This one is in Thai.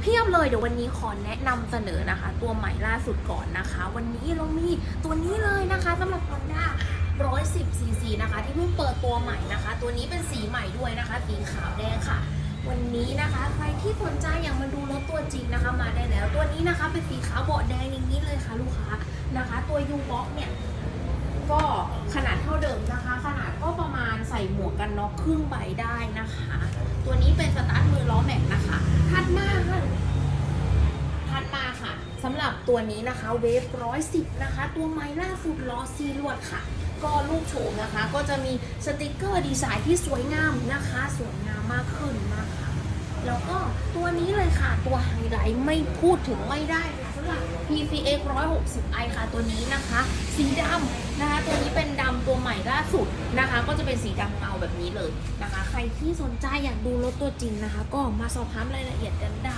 เพียบเลยเดี๋ยววันนี้ขอแนะนำเสนอนะคะ ตัวใหม่ล่าสุดก่อนนะคะ วันนี้เรามีตัวนี้เลยนะคะสำหรับ Honda 110 cc นะคะ ที่เพิ่งเปิดตัวใหม่นะคะ ตัวนี้เป็นสีใหม่ด้วยนะคะ สีขาวแดงค่ะ วันนี้นะคะใครที่สนใจอยากมาดูรถตัวจริงนะคะ มาได้แล้ว ตัวนี้นะคะเป็นสีขาวเบาะแดงอย่างนี้เลยค่ะลูกค้านะคะ ตัว U box เนี่ยก็ขนาดเท่าเดิมนะคะ ขนาดก็ประมาณใส่หมวกกันน็อกครึ่งใบได้นะคะ ตัวนี้เป็น สำหรับตัวนี้นะคะเวฟร้อยสิบนะคะ ตัวไม้ล่าสุดล้อซีลวดค่ะ ก็ลูกโฉมนะคะ ก็จะมีสติกเกอร์ดีไซน์ที่สวยงามนะคะ สวยงามมากขึ้นนะคะ แล้วก็ตัวนี้เลยค่ะ ตัวไฮไลท์ไม่พูดถึงไม่ได้ค่ะสำหรับ PCX 160i ค่ะตัวนี้นะคะ สีดำนะคะ ตัวนี้เป็นดำตัวใหม่ล่าสุดนะคะ ก็จะเป็นสีดำเงาแบบนี้เลยนะคะ ใครที่สนใจอยากดูรถตัวจริงนะคะ ก็มาสอบถามรายละเอียดกันได้